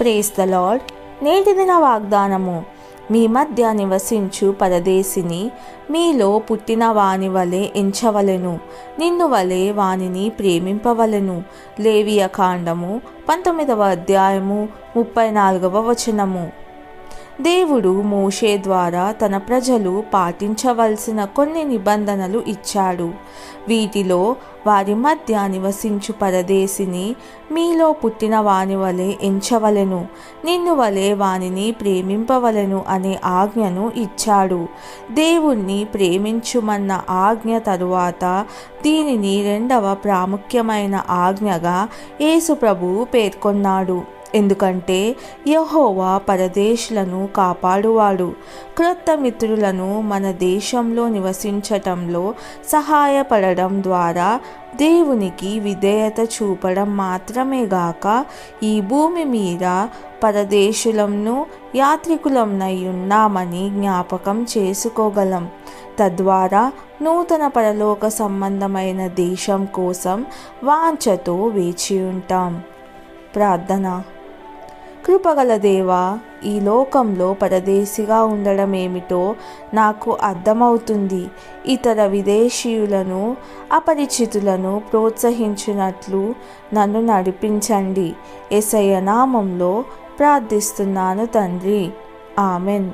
Praise the lord నేటిది నా వాగ్దానము. మీ మధ్య నివసించు పరదేశిని మీలో పుట్టిన వాని వలె ఎంచవలెను. నిన్ను వలె వానిని ప్రేమింపవలెను. లేవియ కాండము పంతొమ్మిదవ అధ్యాయము ముప్పై నాలుగవ వచనము. దేవుడు మోషే ద్వారా తన ప్రజలు పాటించవలసిన కొన్ని నిబంధనలు ఇచ్చాడు. వీటిలో వారి మధ్య నివసించు పరదేశిని మీలో పుట్టిన వాని వలె ఎంచవలెను నిన్ను వలె వానిని ప్రేమింపవలెను అనే ఆజ్ఞను ఇచ్చాడు. దేవుణ్ణి ప్రేమించుమన్న ఆజ్ఞ తరువాత దీనిని రెండవ ప్రాముఖ్యమైన ఆజ్ఞగా యేసుప్రభువు పేర్కొన్నాడు. ఎందుకంటే యహోవా పరదేశులను కాపాడువాడు. క్రొత్త మిత్రులను మన దేశంలో నివసించటంలో సహాయపడడం ద్వారా దేవునికి విధేయత చూపడం మాత్రమే గాక ఈ భూమి మీద పరదేశులంను యాత్రికులంనై ఉన్నామని జ్ఞాపకం చేసుకోగలం. తద్వారా నూతన పరలోక సంబంధమైన దేశం కోసం వాంఛతో వేచి ఉంటాం. ప్రార్థన. కృపగల దేవా ఈ లోకంలో పరదేశిగా ఉండడం ఏమిటో నాకు అర్థమవుతుంది. ఇతర విదేశీయులను అపరిచితులను ప్రోత్సహించినట్లు నన్ను నడిపించండి. ఎసయ్య నామంలో ప్రార్థిస్తున్నాను తండ్రి. ఆమెన్.